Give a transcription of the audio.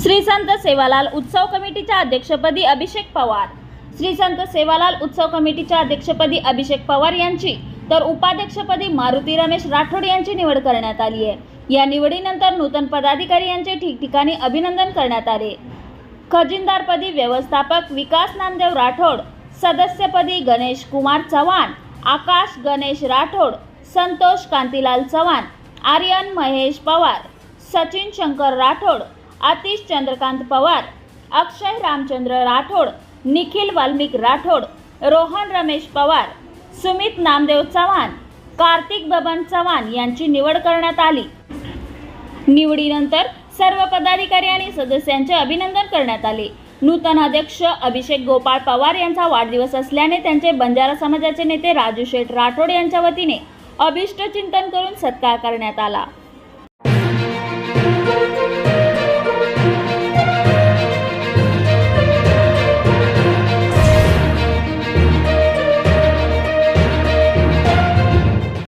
संत सेवालाल उत्सव कमिटीच्या अध्यक्षपदी अभिषेक पवार. श्री संत सेवालाल उत्सव कमिटीच्या अध्यक्षपदी अभिषेक पवार यांची तर उपाध्यक्षपदी मारुती रमेश राठोड यांची निवड करण्यात आली आहे. या निवडीनंतर नूतन पदाधिकारी यांचे ठिकठिकाणी अभिनंदन करण्यात आले. खजिनदारपदी व्यवस्थापक विकास नामदेव राठोड सदस्यपदी गणेश कुमार चव्हाण आकाश गणेश राठोड संतोष कांतीलाल चव्हाण आर्यन महेश पवार सचिन शंकर राठोड आतिश चंद्रकांत पवार अक्षय रामचंद्र राठोड निखिल वाल्मिक राठोड रोहन रमेश पवार सुमित नामदेव चव्हाण कार्तिक बबन चव्हाण यांची निवड करण्यात आली. निवडीनंतर सर्व पदाधिकारी आणि सदस्यांचे अभिनंदन करण्यात आले. नूतन अध्यक्ष अभिषेक गोपाळ पवार यांचा वाढदिवस असल्याने त्यांचे बंजारा समाजाचे नेते राजू शेठ राठोड यांच्या वतीने अभिष्ट चिंतन करून सत्कार करण्यात आला.